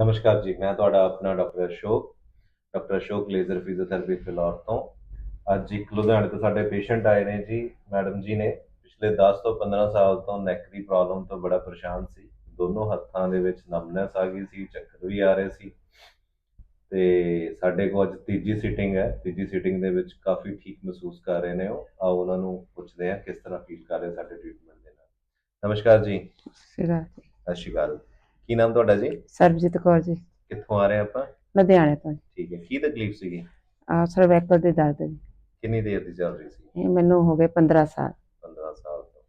ਨਮਸਕਾਰ ਜੀ ਮੈਂ ਤੁਹਾਡਾ ਆਪਣਾ doctor Ashok doctor Ashok laser physiotherapy Phillaur ਤੋਂ। ਅੱਜ ਇੱਕ ਲੁਧਿਆਣੇ ਤੋਂ ਸਾਡੇ ਪੇਸ਼ੈਂਟ ਆਏ ਨੇ ਜੀ ਮੈਡਮ ਜੀ ਨੇ। ਪਿਛਲੇ 10 ਤੋਂ 15 ਸਾਲ ਤੋਂ ਨੈਕ ਦੀ ਪ੍ਰੋਬਲਮ ਤੋਂ ਬੜਾ ਪਰੇਸ਼ਾਨ ਸੀ। ਦੋਨੋਂ ਹੱਥਾਂ ਦੇ ਵਿੱਚ ਨਮਨੈਸ ਆ ਗਈ ਸੀ ਚੱਕਰ ਵੀ ਆ ਰਹੇ ਸੀ। ਤੇ ਸਾਡੇ ਕੋਲ ਅੱਜ ਤੀਜੀ ਸਿਟਿੰਗ ਹੈ। ਤੀਜੀ ਸਿਟਿੰਗ ਦੇ ਵਿੱਚ ਕਾਫੀ ਠੀਕ ਮਹਿਸੂਸ ਕਰ ਰਹੇ ਨੇ ਉਹ। ਆਓ ਉਹਨਾਂ ਨੂੰ ਪੁੱਛਦੇ ਹਾਂ ਕਿਸ ਤਰ੍ਹਾਂ ਫੀਲ ਕਰ ਰਹੇ ਸਾਡੇ ਟ੍ਰੀਟਮੈਂਟ ਦੇ ਨਾਲ। ਨਮਸਕਾਰ ਜੀ। ਸਿਰਾ ਸਤਿ ਸ਼੍ਰੀ ਅਕਾਲ। ਕੀ ਨਾਮ ਤੁਹਾਡਾ ਜੀ? ਸਰਬਜੀਤ ਕੌਰ ਜੀ। ਕਿੱਥੋਂ ਆ ਰਹੇ ਆਪਾਂ? ਲੁਧਿਆਣੇ ਤੋਂ ਠੀਕ ਹੈ ਕੀ ਤਕਲੀਫ ਸੀਗੀ? ਆ ਸਰਵੈਕਲ ਦੇ ਦਰਦ ਜੀ। ਕਿੰਨੀ ਦੇਰ ਦੀ ਚੱਲ ਰਹੀ ਸੀ? ਇਹ ਮੈਨੂੰ ਹੋ ਗਏ 15 ਸਾਲ। 15 ਸਾਲ ਤੋਂ।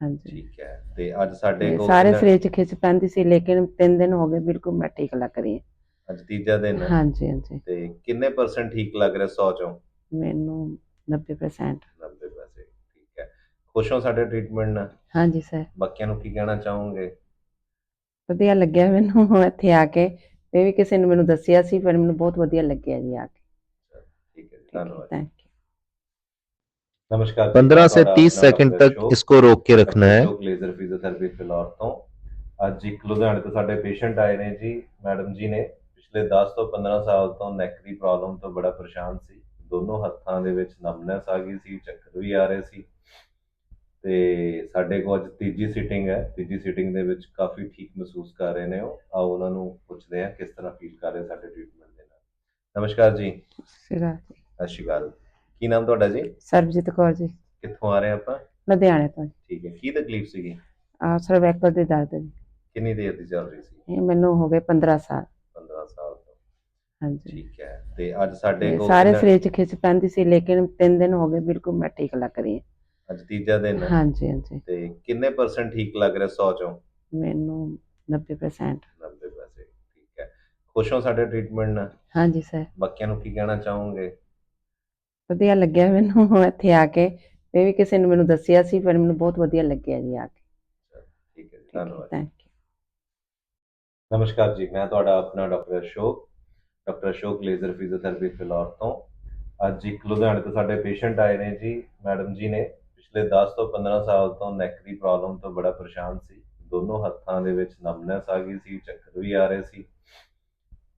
ਹਾਂਜੀ। ਠੀਕ ਹੈ ਤੇ ਅੱਜ ਸਾਡੇ ਕੋਲ ਸਾਰੇ ਸਰੀਰ ਚ ਖਿੱਚ ਪੈਂਦੀ ਸੀ ਲੇਕਿਨ 3 ਦਿਨ ਹੋ ਗਏ ਬਿਲਕੁਲ ਮੈਂ ਠੀਕ ਲੱਗ ਰਹੀ ਹਾਂ। ਅੱਜ ਤੀਜਾ ਦਿਨ ਹੈ। ਹਾਂਜੀ ਹਾਂਜੀ। ਤੇ ਕਿੰਨੇ ਪਰਸੈਂਟ ਠੀਕ ਲੱਗ ਰਿਹਾ 100 ਚੋਂ? ਮੈਨੂੰ 90% 90 ਪੈਸੇ ਠੀਕ ਹੈ। ਖੁਸ਼ ਹੋ ਸਾਡੇ ਟ੍ਰੀਟਮੈਂਟ ਨਾਲ? ਹਾਂਜੀ ਸਰ ਬਾਕੀਆਂ ਨੂੰ ਕੀ ਕਹਿਣਾ ਚਾਹੋਗੇ? ਵਧੀਆ ਲੱਗਿਆ ਮੈਨੂੰ ਇੱਥੇ ਆ ਕੇ ਇਹ ਵੀ ਕਿਸੇ ਨੇ ਮੈਨੂੰ ਦੱਸਿਆ ਸੀ ਪਰ ਮੈਨੂੰ ਬਹੁਤ ਵਧੀਆ ਲੱਗਿਆ ਜੀ ਆ ਕੇ ठीक है जी, धन्यवाद ਥੈਂਕ यू नमस्कार जी, 15 से मैं 30 अपना सेकंड डॉक्टर तक अशोक, इसको रोक के रखना है ਅਸ਼ੋਕ ਲੇਜ਼ਰ ਫਿਜ਼ੀਓਥੈਰੇਪੀ ਫਿਲੌਰ ਤੋਂ ਅੱਜ ਇੱਕ ਲੁਧਿਆਣੇ ਤੋਂ ਸਾਡੇ ਪੇਸ਼ੈਂਟ ਆਏ ਨੇ ਜੀ ਮੈਡਮ ਜੀ ਨੇ ਪਿਛਲੇ 10 ਤੋਂ 15 ਸਾਲ ਤੋਂ ਨੈਕ ਦੀ ਪ੍ਰੋਬਲਮ ਤੋਂ ਬੜਾ ਪਰੇਸ਼ਾਨ ਸੀ ਦੋਨੋਂ ਹੱਥਾਂ ਦੇ ਵਿੱਚ ਨਮਨੈਸ ਆ ਗਈ ਸੀ ਚੱਕਰ ਵੀ ਆ ਰਹੇ ਸੀ ਤੇ ਸਾਡੇ ਕੋਲ ਅੱਜ ਤੀਜੀ ਸਿਟਿੰਗ ਹੈ। ਤੀਜੀ ਸਿਟਿੰਗ ਦੇ ਵਿੱਚ ਕਾਫੀ ਠੀਕ ਮਹਿਸੂਸ ਕਰ ਰਹੇ ਨੇ ਉਹ। ਆਓ ਉਹਨਾਂ ਨੂੰ ਪੁੱਛਦੇ ਹਾਂ ਕਿਸ ਤਰ੍ਹਾਂ ਫੀਲ ਕਰ ਰਹੇ ਸਾਡੇ ਟ੍ਰੀਟਮੈਂਟ ਦੇ ਨਾਲ। ਨਮਸਕਾਰ ਜੀ। ਸਿਰਾ ਸਤਿ ਸ਼੍ਰੀ ਅਕਾਲ। ਕੀ ਨਾਮ ਤੁਹਾਡਾ ਜੀ? ਸਰਬਜੀਤ ਕੌਰ ਜੀ। ਕਿੱਥੋਂ ਆ ਰਹੇ ਆਪਾਂ? ਲੁਧਿਆਣੇ ਤੋਂ ਠੀਕ ਹੈ। ਕੀ ਤਕਲੀਫ ਸੀਗੀ? ਆ ਸਰਵੈਕਲ ਦੇ ਦਰਦ ਜੀ। ਕਿੰਨੀ ਦੇਰ ਦੀ ਚੱਲ ਰਹੀ ਸੀ? ਇਹ ਮੈਨੂੰ ਹੋ ਗਏ 15 ਸਾਲ। 15 ਸਾਲ ਤੋਂ। ਹਾਂਜੀ। ਠੀਕ ਹੈ। ਤੇ ਅੱਜ ਸਾਡੇ ਕੋਲ ਸਾਰੇ ਸਰੀਰ ਚ ਖਿੱਚ ਪੈਂਦੀ ਸੀ ਲੇਕਿਨ 3 ਦਿਨ ਹੋ ਗਏ ਬਿਲਕੁਲ ਮੈਂ ਠੀਕ ਲੱਗ ਰਹੀ ਹਾਂ। ਅੱਜ ਤੀਜਾ ਦਿਨ ਹੈ। ਹਾਂਜੀ ਹਾਂਜੀ। ਤੇ ਕਿੰਨੇ ਪਰਸੈਂਟ ਠੀਕ ਲੱਗ ਰਿਹਾ 100 ਚੋਂ? ਮੈਨੂੰ 90% 90 ਪੈਸੇ ਠੀਕ ਹੈ। ਖੁਸ਼ ਹੋ ਸਾਡੇ ਟ੍ਰੀਟਮੈਂਟ ਨਾਲ? ਹਾਂਜੀ ਸਰ ਬਾਕੀਆਂ ਨੂੰ ਕੀ ਕਹਿਣਾ ਚਾਹੋਗੇ? ਵਧੀਆ ਲੱਗਿਆ ਮੈਨੂੰ ਇੱਥੇ ਆ ਕੇ। ਇਹ ਵੀ ਕਿਸੇ ਨੇ ਮੈਨੂੰ ਦੱਸਿਆ ਸੀ ਪਰ ਮੈਨੂੰ ਬਹੁਤ ਵਧੀਆ ਲੱਗਿਆ ਜੀ ਆ ਕੇ। ਠੀਕ ਹੈ ਧੰਨਵਾਦ। ਥੈਂਕ ਯੂ ਨਮਸਕਾਰ ਜੀ ਮੈਂ ਤੁਹਾਡਾ ਆਪਣਾ doctor Ashok doctor Ashok laser physiotherapy Phillaur ਤੋਂ। ਅੱਜ ਇੱਕ ਲੁਧਿਆਣੇ ਤੋਂ ਸਾਡੇ ਪੇਸ਼ੈਂਟ ਆਏ ਨੇ ਜੀ ਮੈਡਮ ਜੀ ਨੇ। ਪਿਛਲੇ 10 ਤੋਂ 15 ਸਾਲ ਤੋਂ ਨੈਕ ਦੀ ਪ੍ਰੋਬਲਮ ਤੋਂ ਬੜਾ ਪਰੇਸ਼ਾਨ ਸੀ। ਦੋਨੋਂ ਹੱਥਾਂ ਦੇ ਵਿੱਚ ਨਮਨੈਸ ਆ ਗਈ ਸੀ ਚੱਕਰ ਵੀ ਆ ਰਹੇ ਸੀ।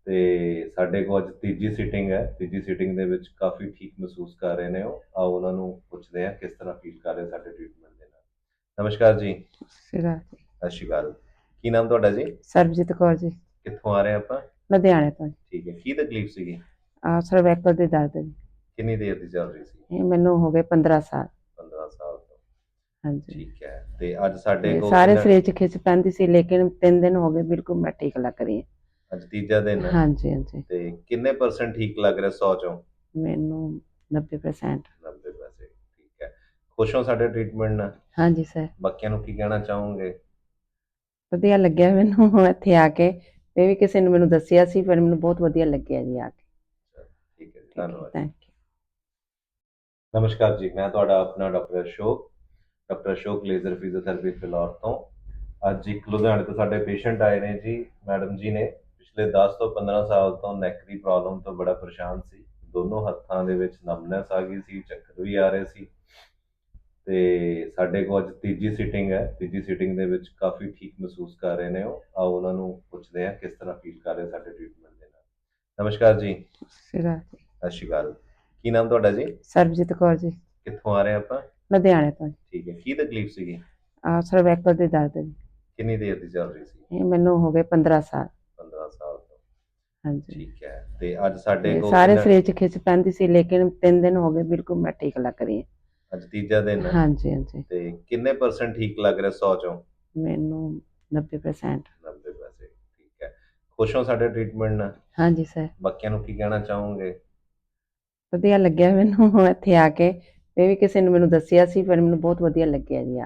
ਤੇ ਸਾਡੇ ਕੋਲ ਅੱਜ ਤੀਜੀ ਸਿਟਿੰਗ ਹੈ। ਤੀਜੀ ਸਿਟਿੰਗ ਦੇ ਵਿੱਚ ਕਾਫੀ ਠੀਕ ਮਹਿਸੂਸ ਕਰ ਰਹੇ ਨੇ ਉਹ। ਆਓ ਉਹਨਾਂ ਨੂੰ ਪੁੱਛਦੇ ਹਾਂ ਕਿਸ ਤਰ੍ਹਾਂ ਫੀਲ ਕਰ ਰਹੇ ਸਾਡੇ ਟ੍ਰੀਟਮੈਂਟ ਦੇ ਨਾਲ। ਨਮਸਕਾਰ ਜੀ। ਸਿਰਾ ਸਤਿ ਸ਼੍ਰੀ ਅਕਾਲ। ਕੀ ਨਾਮ ਤੁਹਾਡਾ ਜੀ? ਸਰਬਜੀਤ ਕੌਰ ਜੀ। ਕਿੱਥੋਂ ਆ ਰਹੇ ਆਪਾਂ? ਲੁਧਿਆਣੇ ਤੋਂ ਠੀਕ ਹੈ। ਕੀ ਤਕਲੀਫ ਸੀਗੀ? ਆ ਸਰਵੈਕਲ ਦੇ ਦਰਦ ਜੀ। ਕਿੰਨੀ ਦੇਰ ਦੀ ਚੱਲ ਰਹੀ ਸੀ? ਇਹ ਮੈਨੂੰ ਹੋ ਗਏ 15 ਸਾਲ। 15 ਸਾਲ ਤੋਂ। ਹਾਂਜੀ। ਠੀਕ ਹੈ। ਤੇ ਅੱਜ ਸਾਡੇ ਕੋਲ ਸਾਰੇ ਸਰੀਰ ਚ ਖਿੱਚ ਪੈਂਦੀ ਸੀ ਲੇਕਿਨ 3 ਦਿਨ ਹੋ ਗਏ ਬਿਲਕੁਲ ਮੈਂ ਠੀਕ ਲੱਗ ਰਹੀ ਹਾਂ। ਅੱਜ ਤੀਜਾ ਦਿਨ ਹੈ। ਹਾਂਜੀ ਹਾਂਜੀ। ਤੇ ਕਿੰਨੇ ਪਰਸੈਂਟ ਠੀਕ ਲੱਗ ਰਿਹਾ 100 ਚੋਂ? ਮੈਨੂੰ 90% 90 ਪੈਸੇ ਠੀਕ ਹੈ। ਖੁਸ਼ ਹੋ ਸਾਡੇ ਟ੍ਰੀਟਮੈਂਟ ਨਾਲ? ਹਾਂਜੀ ਸਰ ਬਾਕੀਆਂ ਨੂੰ ਕੀ ਕਹਿਣਾ ਚਾਹੋਗੇ? ਵਧੀਆ ਲੱਗਿਆ ਮੈਨੂੰ ਇੱਥੇ ਆ ਕੇ। ਇਹ ਵੀ ਕਿਸੇ ਨੇ ਮੈਨੂੰ ਦੱਸਿਆ ਸੀ ਪਰ ਮੈਨੂੰ ਬਹੁਤ ਵਧੀਆ ਲੱਗਿਆ ਜੀ ਆ ਕੇ। ਠੀਕ ਹੈ ਧੰਨਵਾਦ। ਨਮਸਕਾਰ ਜੀ ਮੈਂ ਤੁਹਾਡਾ ਆਪਣਾ doctor Ashok doctor Ashok laser physiotherapy Phillaur ਤੋਂ। ਅੱਜ ਇੱਕ ਲੁਧਿਆਣੇ ਤੋਂ ਸਾਡੇ ਪੇਸ਼ੈਂਟ ਆਏ ਨੇ ਜੀ ਮੈਡਮ ਜੀ ਨੇ। ਪਿਛਲੇ 10 ਤੋਂ 15 ਸਾਲ ਤੋਂ ਨੈਕ ਦੀ ਪ੍ਰੋਬਲਮ ਤੋਂ ਬੜਾ ਪਰੇਸ਼ਾਨ ਸੀ। ਦੋਨੋਂ ਹੱਥਾਂ ਦੇ ਵਿੱਚ ਨਮਨੈਸ ਆ ਗਈ ਸੀ ਚੱਕਰ ਵੀ ਆ ਰਹੇ ਸੀ। ਤੇ ਸਾਡੇ ਕੋਲ ਅੱਜ ਤੀਜੀ ਸਿਟਿੰਗ ਹੈ। ਤੀਜੀ ਸਿਟਿੰਗ ਦੇ ਵਿੱਚ ਕਾਫੀ ਠੀਕ ਮਹਿਸੂਸ ਕਰ ਰਹੇ ਨੇ ਉਹ। ਆਓ ਉਹਨਾਂ ਨੂੰ ਪੁੱਛਦੇ ਹਾਂ ਕਿਸ ਤਰ੍ਹਾਂ ਫੀਲ ਕਰ ਰਹੇ ਸਾਡੇ ਟ੍ਰੀਟਮੈਂਟ ਦੇ ਨਾਲ। ਨਮਸਕਾਰ ਜੀ। ਸਿਰਾ ਸਤਿ ਸ਼੍ਰੀ ਅਕਾਲ। ਕੀ ਨਾਮ ਤੁਹਾਡਾ ਜੀ? ਸਰਬਜੀਤ ਕੌਰ ਜੀ। ਕਿੱਥੋਂ ਆ ਰਹੇ ਆਪਾਂ? ਲੁਧਿਆਣੇ ਤੋਂ ਠੀਕ ਹੈ ਕੀ ਤਕਲੀਫ ਸੀਗੀ? ਆ ਸਰਵੈਕਲ ਦੇ ਦਰਦ ਜੀ। ਕਿੰਨੀ ਦੇਰ ਦੀ ਚੱਲ ਰਹੀ ਸੀ? ਇਹ ਮੈਨੂੰ ਹੋ ਗਏ 15 ਸਾਲ। 15 ਸਾਲ ਤੋਂ। ਹਾਂਜੀ। ਠੀਕ ਹੈ ਤੇ ਅੱਜ ਸਾਡੇ ਕੋਲ ਸਾਰੇ ਸਰੀਰ ਚ ਖਿੱਚ ਪੈਂਦੀ ਸੀ ਲੇਕਿਨ 3 ਦਿਨ ਹੋ ਗਏ ਬਿਲਕੁਲ ਮੈਂ ਠੀਕ ਲੱਗ ਰਹੀ ਹਾਂ। ਅੱਜ ਤੀਜਾ ਦਿਨ ਹੈ। ਹਾਂਜੀ ਹਾਂਜੀ। ਤੇ ਕਿੰਨੇ ਪਰਸੈਂਟ ਠੀਕ ਲੱਗ ਰਿਹਾ 100 ਚੋਂ? ਮੈਨੂੰ 90% 90 ਪੈਸੇ ਠੀਕ ਹੈ। ਖੁਸ਼ ਹੋ ਸਾਡੇ ਟ੍ਰੀਟਮੈਂਟ ਨਾਲ? ਹਾਂਜੀ ਸਰ ਬਾਕੀਆਂ ਨੂੰ ਕੀ ਕਹਿਣਾ ਚਾਹੋਗੇ? ਵਧੀਆ ਲੱਗਿਆ ਮੈਨੂੰ ਇੱਥੇ ਆ ਕੇ। ਇਹ ਵੀ ਕਿਸੇ ਨੇ ਮੈਨੂੰ ਦੱਸਿਆ ਸੀ ਪਰ ਮੈਨੂੰ ਬਹੁਤ ਵਧੀਆ ਲੱਗਿਆ ਜੀ ਆ